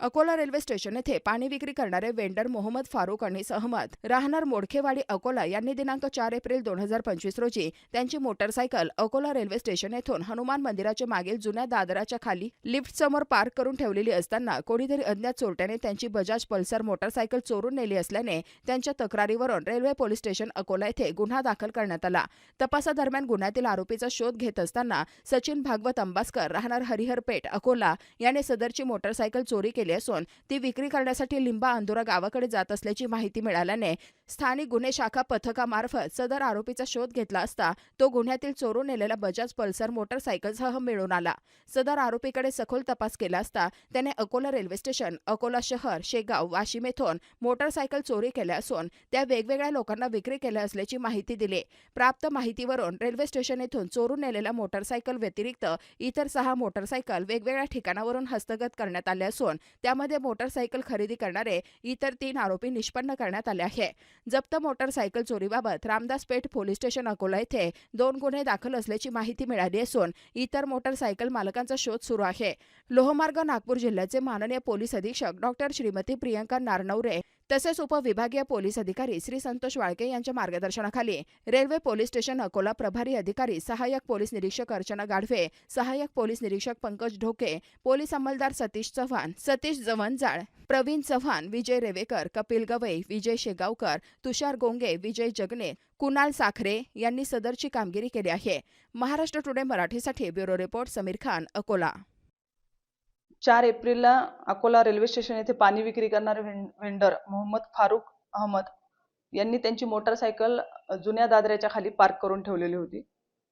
Akola railway station येथे पाणी विक्री करणारे वेंडर मोहम्मद फारूक आणि सहमत राहणार मोडखेवाडी अकोला यांनी दिनांक चार एप्रिल दोन हजार पंचवीस रोजी त्यांची मोटरसायकल अकोला रेल्वे स्टेशन येथून हनुमान मंदिराच्या मागील जुन्या दादराच्या खाली लिफ्ट समोर पार्क करून ठेवलेली असताना कोणीतरी अज्ञात चोरट्याने त्यांची बजाज पल्सर मोटरसायकल चोरून नेली असल्याने त्यांच्या तक्रारीवरून रेल्वे पोलीस स्टेशन अकोला येथे गुन्हा दाखल करण्यात आला. तपासादरम्यान गुन्ह्यातील आरोपीचा शोध घेत असताना सचिन भागवत अंबासकर राहणार हरिहरपेठ अकोला याने सदरची मोटरसायकल चोरी केली असून ती विक्री करण्यासाठी लिंबा अंदुरा गावाकडे जात असल्याची माहिती मिळाल्याने स्थानिक गुन्हे शाखा पथकामार्फत सदर आरोपीचा शोध घेतला असता तो गुन्ह्यातील चोरून नेलेला बजाज पल्सर मोटरसायकलसह मिळून आला. सदर आरोपीकडे सखोल तपास केला असता त्याने अकोला रेल्वे स्टेशन अकोला शहर शेगाव वाशिम येथून मोटरसायकल चोरी केल्या असून त्या वेगवेगळ्या लोकांना विक्री केल्या असल्याची माहिती दिली. प्राप्त माहितीवरून रेल्वे स्टेशन येथून चोरून नेलेल्या मोटरसायकल व्यतिरिक्त इतर सहा मोटरसायकल वेगवेगळ्या ठिकाणावरून हस्तगत करण्यात आले असून त्यामध्ये मोटरसायकल खरेदी करणारे इतर तीन आरोपी निष्पन्न करण्यात आले आहे. जप्त मोटरसायकल चोरीबाबत रामदास पेठ पोलीस स्टेशन अकोला येथे दोन गुन्हे दाखल असल्याची माहिती मिळाली असून इतर मोटरसायकल मालकांचा शोध सुरू आहे. लोहमार्ग नागपूर जिल्ह्याचे माननीय पोलीस अधीक्षक डॉक्टर श्रीमती प्रियंका नारनवरे तसेच उपविभागीय पोलीस अधिकारी श्री संतोष वाळके यांच्या मार्गदर्शनाखाली रेल्वे पोलीस स्टेशन अकोला प्रभारी अधिकारी सहाय्यक पोलीस निरीक्षक अर्चना गाढवे सहाय्यक पोलीस निरीक्षक पंकज ढोके पोलीस अंमलदार सतीश चव्हाण सतीश जवंजाळ प्रवीण चव्हाण विजय रेवेकर कपिल गवई विजय शेगावकर तुषार गोंगे विजय जगने कुणाल साखरे यांनी सदरची कामगिरी केली आहे. महाराष्ट्र टुडे मराठीसाठी ब्युरो रिपोर्ट समीर खान अकोला. चार एप्रिलला अकोला रेल्वे स्टेशन येथे पाणी विक्री करणारे व्हेंडर मोहम्मद फारुक अहमद यांनी त्यांची मोटरसायकल जुन्या दादऱ्याच्या खाली पार्क करून ठेवलेली होती.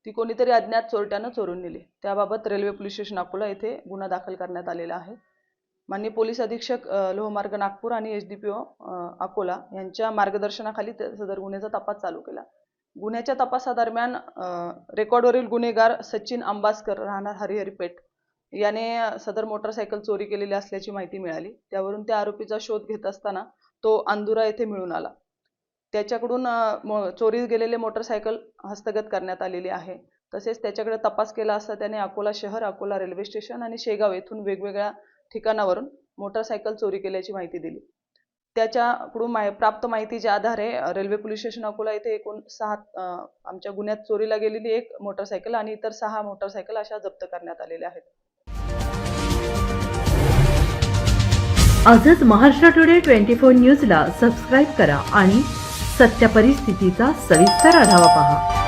ती कोणीतरी अज्ञात चोरट्यानं चोरून नेली. त्याबाबत रेल्वे पोलीस स्टेशन अकोला येथे गुन्हा दाखल करण्यात आलेला आहे. माननीय पोलीस अधीक्षक लोहमार्ग नागपूर आणि H D P O Akola यांच्या मार्गदर्शनाखाली सदर गुन्ह्याचा तपास चालू केला. गुन्ह्याच्या तपासादरम्यान रेकॉर्डवरील गुन्हेगार सचिन आंबासकर राहणार हरिहरीपेठ याने सदर मोटरसायकल चोरी केलेली असल्याची माहिती मिळाली. त्यावरून त्या आरोपीचा शोध घेत असताना तो अंदुरा येथे मिळून आला. त्याच्याकडून चोरीस गेलेले मोटरसायकल हस्तगत करण्यात आलेली आहे. तसेच त्याच्याकडे तपास केला असता त्याने अकोला शहर अकोला रेल्वे स्टेशन आणि शेगाव येथून वेगवेगळ्या ठिकाणावरून मोटरसायकल चोरी केल्याची माहिती दिली. त्याच्याकडून माहि प्राप्त माहितीच्या आधारे रेल्वे पोलीस स्टेशन अकोला येथे एकूण सहा आमच्या गुन्ह्यात चोरीला गेलेली एक मोटरसायकल आणि इतर सहा मोटरसायकल अशा जप्त करण्यात आलेल्या आहेत. आजच महाराष्ट्र टुडे ट्वेंटी फोर न्यूजला सबस्क्राईब करा आणि सत्य परिस्थितीचा सविस्तर आढावा पहा.